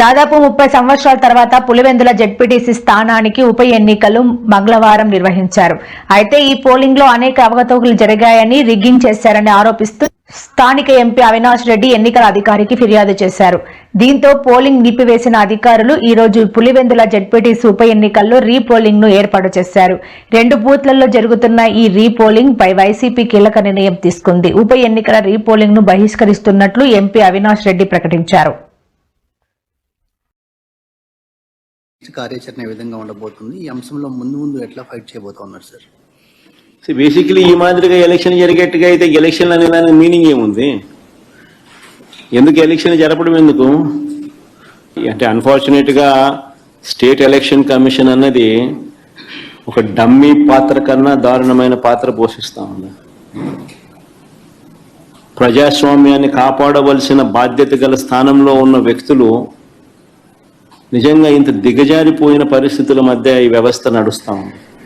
దాదాపు ముప్పై సంవత్సరాల తర్వాత పులివెందుల జెడ్పీటీసీ స్థానానికి ఉప ఎన్నికలు మంగళవారం నిర్వహించారు. అయితే ఈ పోలింగ్లో అనేక అవకతవకలు జరిగాయని రిగ్గింగ్ చేశారని ఆరోపిస్తూ స్థానిక ఎంపీ అవినాష్ రెడ్డి ఎన్నికల అధికారికి ఫిర్యాదు చేశారు. దీంతో పోలింగ్ నిలిపివేసిన అధికారులు ఈ రోజు పులివెందుల జడ్పీటీసీ ఉప ఎన్నికల్లో రీపోలింగ్ను ఏర్పాటు చేశారు. రెండు బూత్లలో జరుగుతున్న ఈ రీపోలింగ్ పై వైసీపీ కీలక నిర్ణయం తీసుకుంది. ఉప ఎన్నికల రీపోలింగ్ను బహిష్కరిస్తున్నట్లు ఎంపీ అవినాష్ రెడ్డి ప్రకటించారు. కార్యాచరణ ఏ విధంగా ఉండబోతుంది? ఈ అంశంలో ముందు ముందు ఎట్లా ఫైట్ చేయబోతున్నారు సార్? సో బేసికలీ ఈ మాదిరిగా ఎలక్షన్ జరిగేట్టుగా అయితే ఎలక్షన్ అనే దానికి మీనింగ్ ఏముంది? ఎందుకు ఎలక్షన్ జరపడం ఎందుకు? అంటే అన్ఫార్చునేట్గా స్టేట్ ఎలక్షన్ కమిషన్ అన్నది ఒక డమ్మీ పాత్ర కన్నా దారుణమైన పాత్ర పోషిస్తా ఉంది. ప్రజాస్వామ్యాన్ని కాపాడవలసిన బాధ్యత గల స్థానంలో ఉన్న వ్యక్తులు నిజంగా ఇంత దిగజారిపోయిన పరిస్థితుల మధ్య ఈ వ్యవస్థ నడుస్తా ఉంది.